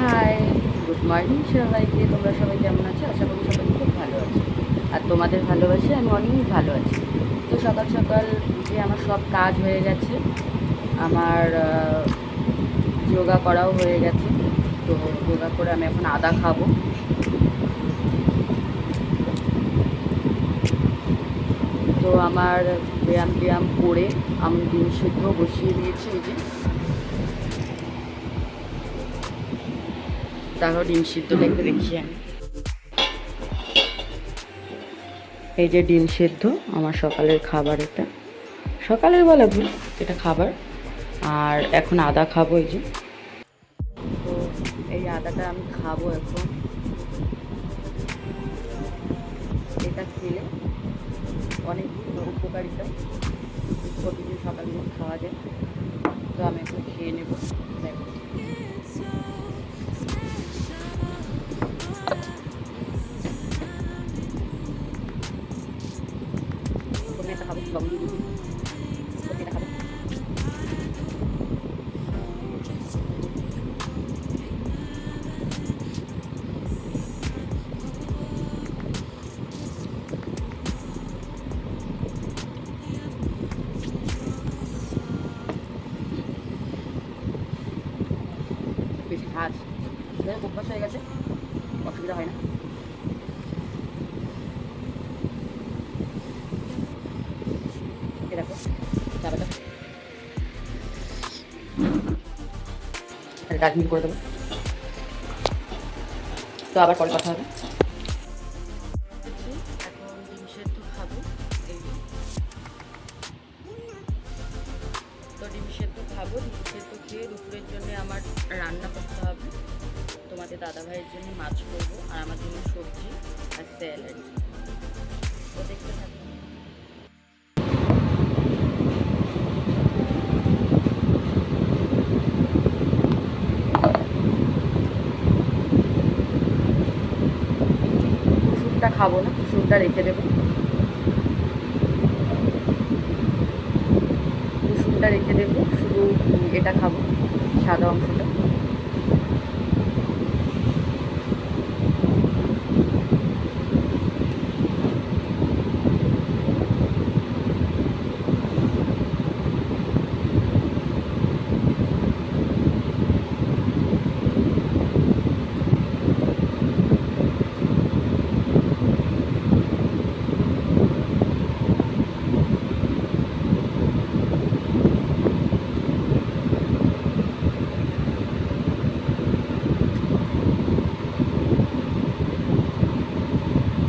Hi good morning সবাইকে। তোমরা সবাই কেমন আছো? আশা করি সবাই খুব ভালো আছে। আর তোমাদের ভালোবাসে আমি অনেক ভালো আছি। তো সকাল সকাল উঠে আমার সব কাজ হয়ে গেছে। আমার যোগা করাও হয়ে গেছে। তো যোগা করে আমি এখন আদা খাব। তো আমার ব্যায়াম ব্যায়াম করে আমি ডিম সিদ্ধ বসিয়ে দিয়েছি এই যে। তারপর ডিম একটু দেখি আমি। এই যে ডিম সিদ্ধ, আমার সকালের খাবার এটা। সকালের বলা ভুল, এটা খাবার। আর এখন আদা খাব এই যে। তো এই আদাটা আমি খাব এখন। এটা খেলে অনেক উপকারিতা। প্রতিদিন সকালে খাওয়া যায়। তো আমি একটু খেয়ে নেব। দেখো। খাব বেশি হোক, অভ্যাস হয়ে গেছে। অসুবিধা হয় না। মিট করে দেবো। তো আবার পরে কথা হবে। তো ডিম খাব খেয়ে আমার রান্না করতে হবে। তোমাদের দাদা ভাইয়ের জন্য মাছ করব আর আমার জন্য সবজি আর স্যালাড। তো দেখতে থাকো কুসুমটা খাব না কুসুমটা রেখে দেবো। কুসুমটা রেখে দেবো শুধু এটা খাব সাদা অংশটা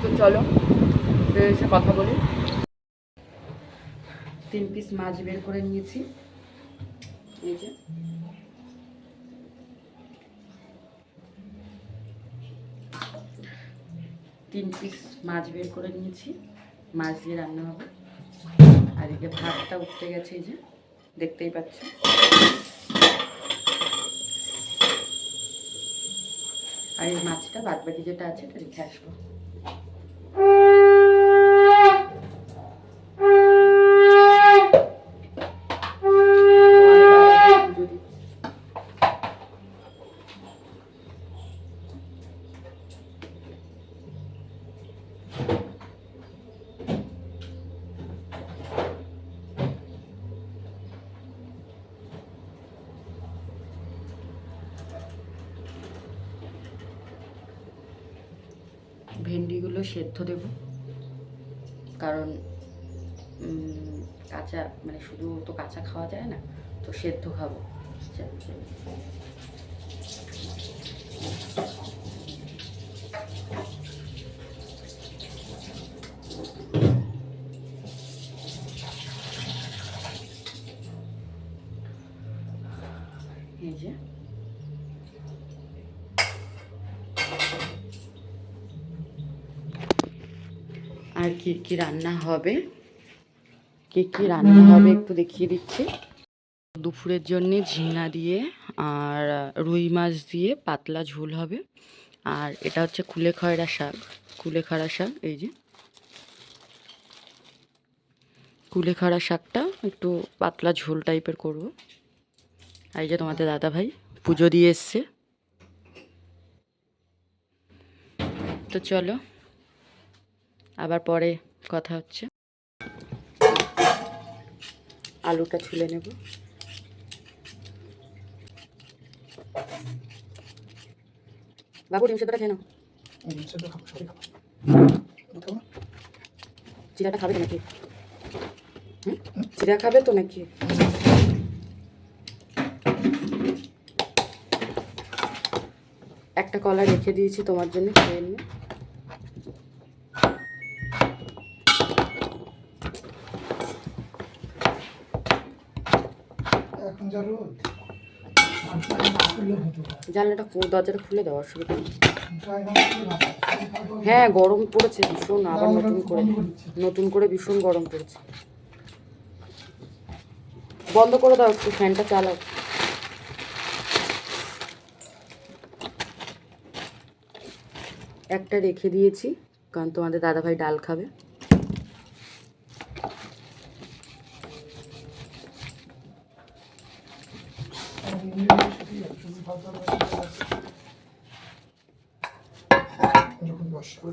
তো চলো। এসে কথা বলি। তিন পিস মাছ বের করে নিয়েছি। এই যে। তিন পিস মাছ বের করে নিয়েছি। মাছ দিয়ে রান্না হবে। আর এই যে ভাতটা উঠতে গেছে এই যে। দেখতেই পাচ্ছি। আর এই মাছটা বাদ বাকি যেটা আছে এটা রেখে আসব পুজো দিচ্ছি। ভেন্ডিগুলো সেদ্ধ দেব? কারণ কাঁচা মানে শুধু তো কাঁচা খাওয়া যায় না, তো সেদ্ধ খাব এই যে আর কি কি রান্না হবে? কি কি রান্না হবে একটু দেখিয়ে দিচ্ছি। দুপুরের জন্যে ঝিঙা দিয়ে আর রুই মাছ দিয়ে পাতলা ঝোল হবে। আর এটা হচ্ছে কুলেখয়রা শাক। কুলেখাড়া শাক, এই যে। কুলেখাড়া শাকটা একটু পাতলা ঝোল টাইপের করব। এই যে তোমাদের দাদা ভাই পুজো দিয়ে এসছে। তো চলো আবার পরে কথা হচ্ছে। আলুটা ছুলে নেব। বাবু ডিম সেদ্ধটা খেয়ে নাও? চিরাটা খাবে তো নাকি? চিরা খাবে তো নাকি? একটা কলা রেখে দিয়েছি তোমার জন্য খেয়ে নিও এখন যা রোদ আর চাই না করলে হতো না। জানলাটা দরজাটা খুলে দাও, অসুবিধা নেই। হ্যাঁ গরম পড়েছে ভীষণ, আবার নতুন করে। নতুন করে ভীষণ গরম পড়েছে বন্ধ করে দাও একটু, ফ্যানটা চালাও একটা রেখে দিয়েছি, কারণ তোমাদের দাদাভাই ডাল খাবে আমার নিজের নিজের সাথেই যাবে, শুধু ফালতু আর বাকি সব আছে। যখন বর্ষা হবে তখন দেখা যাবে।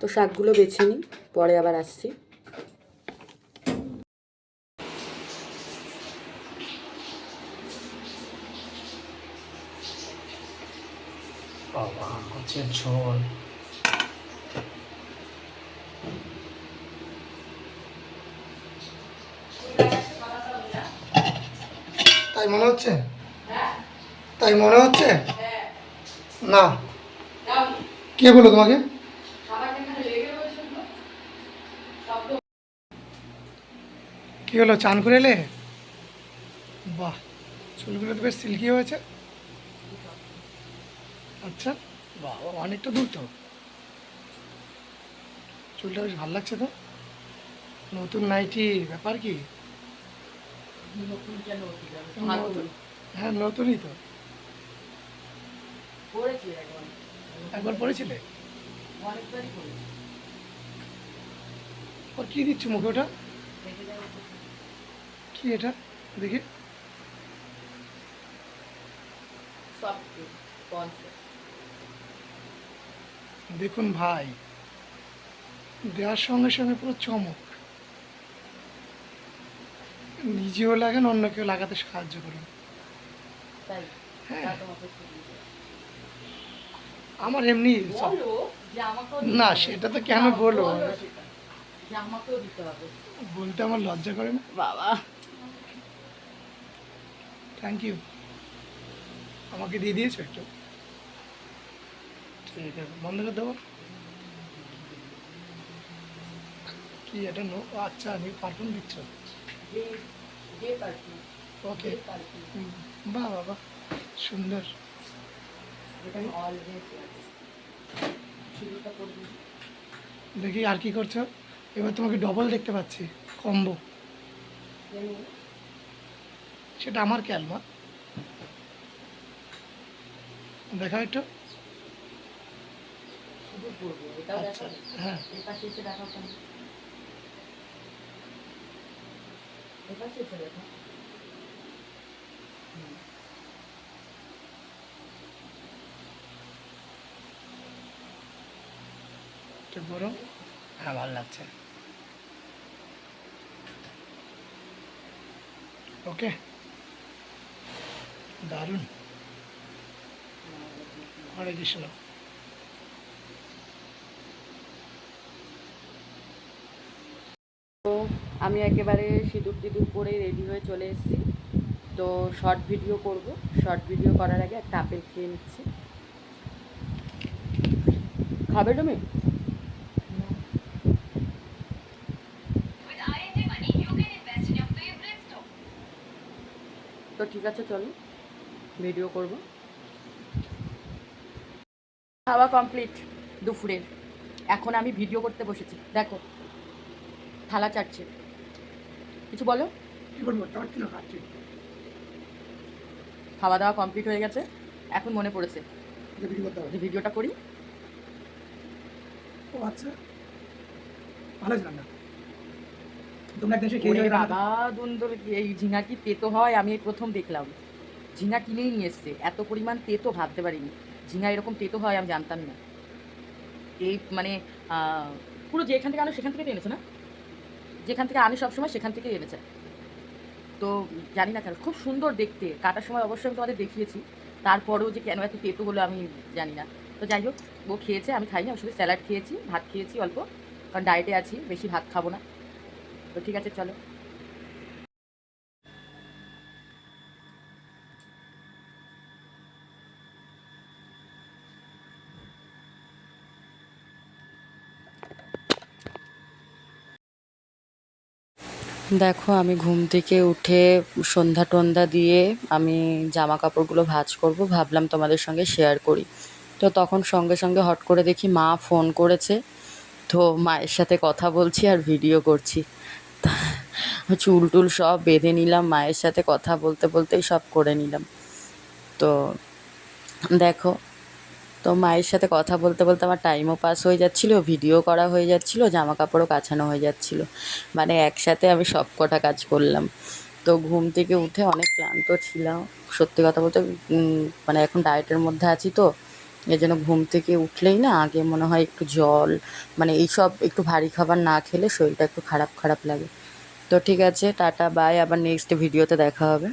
তো শাকগুলো বেছে নিই পরে আবার আসছি বাবা মাছের ঝোল তাই মনে হচ্ছে? তাই মনে হচ্ছে? না। কে বলো তোমাকে? কি হলো, চান করে এলে? বাহ, চুলগুলো তো বেশ সিল্কি হয়েছে। আচ্ছা বাবা অনেকটা দূর তো। চুলটা বেশ ভালো লাগছে তো। নতুন নাইটি ব্যাপার কি? হ্যাঁ নতুনই তো। একবার পড়েছিলে? ওর কি দিচ্ছ মুখে ওটা? কি এটা? দেখি। দেখুন ভাই, দেওয়ার সঙ্গে সঙ্গে পুরো চমক। নিজেও লাগান অন্য কেউ লাগাতে সাহায্য করুন। হ্যাঁ। আমার এমনি না সেটা তো কেন বলো? বলতে আমার লজ্জা করে না? বাবা। থ্যাংক ইউ আমাকে দিয়ে দিয়েছ একটু? ঠিক আছে বন্ধ করে দেবো। কি এটা নো আচ্ছা আমি পারফর্ম দিচ্ছ। ওকে বাহ বাবা সুন্দর। দেখি আর কি করছ? এবার তোমাকে ডবল দেখতে পাচ্ছি কম্বো সেটা আমার খেয়াল মা দেখা একটু। আচ্ছা হ্যাঁ। হুম। একটু গরম হ্যাঁ ভালো লাগছে। ওকে। দারুণ। হরে কৃষ্ণ। তো আমি একেবারে সিঁদুর টিঁদুর পরে রেডি হয়ে চলে এসেছি। তো শর্ট ভিডিও করব। শর্ট ভিডিও করার আগে একটা আপেল খেয়ে নিচ্ছি। খাবে তুমি. তো ঠিক আছে, চলো ভিডিও করব। খাওয়া কমপ্লিট দুপুরের। এখন আমি ভিডিও করতে বসেছি। দেখো থালা চাটছে। কিছু বলো? খাওয়া দাওয়া কমপ্লিট হয়ে গেছে। এখন মনে পড়েছে ভিডিওটা করি। ও আচ্ছা। ভালো ছিল না। তোমরা একদিন এসে খেয়ে ওরে যাবে রান্না। বাবা দুন্দর এই ঝিঙা কি তেতো হয়? আমি এই প্রথম দেখলাম। ঝিঙা কিনেই নিয়ে এসছে। এত পরিমাণ তেতো ভাবতে পারিনি। ঝিঙা এরকম তেতো হয় আমি জানতাম না। এই মানে পুরো যেখান থেকে আনো সেখান থেকে এনেছে না? যেখান থেকে আনি সবসময় সেখান থেকেই চাই তো জানি না কেন, খুব সুন্দর দেখতে। কাটার সময় অবশ্যই আমি তোমাদের দেখিয়েছি। তারপরেও যে কেন এত তেতো হলো আমি জানি না। তো যাই হোক, ও খেয়েছে, আমি খাইনি, আমি শুধু স্যালাড খেয়েছি, ভাত খেয়েছি অল্প। কারণ ডায়েটে আছি, বেশি ভাত খাব না। তো ঠিক আছে, চলো। দেখো, আমি ঘুম থেকে উঠে সন্ধ্যা টন্ধা দিয়ে আমি জামা কাপড়গুলো ভাজ করব, ভাবলাম তোমাদের সঙ্গে শেয়ার করি। তো তখন সঙ্গে সঙ্গে হট করে দেখি মা ফোন করেছে, তো মায়ের সাথে কথা বলছি আর ভিডিও করছি। চুল টুল সব বেঁধে নিলাম, মায়ের সাথে কথা বলতে বলতেই সব করে নিলাম। তো দেখো তো মায়ের সাথে কথা বলতে বলতে আমার টাইমও পাস হয়ে যাচ্ছিল ভিডিও করা হয়ে যাচ্ছিল জামা কাপড়ও কাছানো হয়ে যাচ্ছিল। মানে একসাথে আমি সব কটা কাজ করলাম। তো ঘুম থেকে উঠে অনেক ক্লান্ত ছিলাম। সত্যি কথা বলতে মানে এখন ডায়েটের মধ্যে আছি তো এই জন্য ঘুম থেকে উঠলেই না আগে মনে হয় একটু জল মানে এইসব একটু ভারী খাবার না খেলে শরীরটা একটু খারাপ খারাপ লাগে। তো ঠিক আছে, টাটা বাই আবার নেক্সট ভিডিওতে দেখা হবে।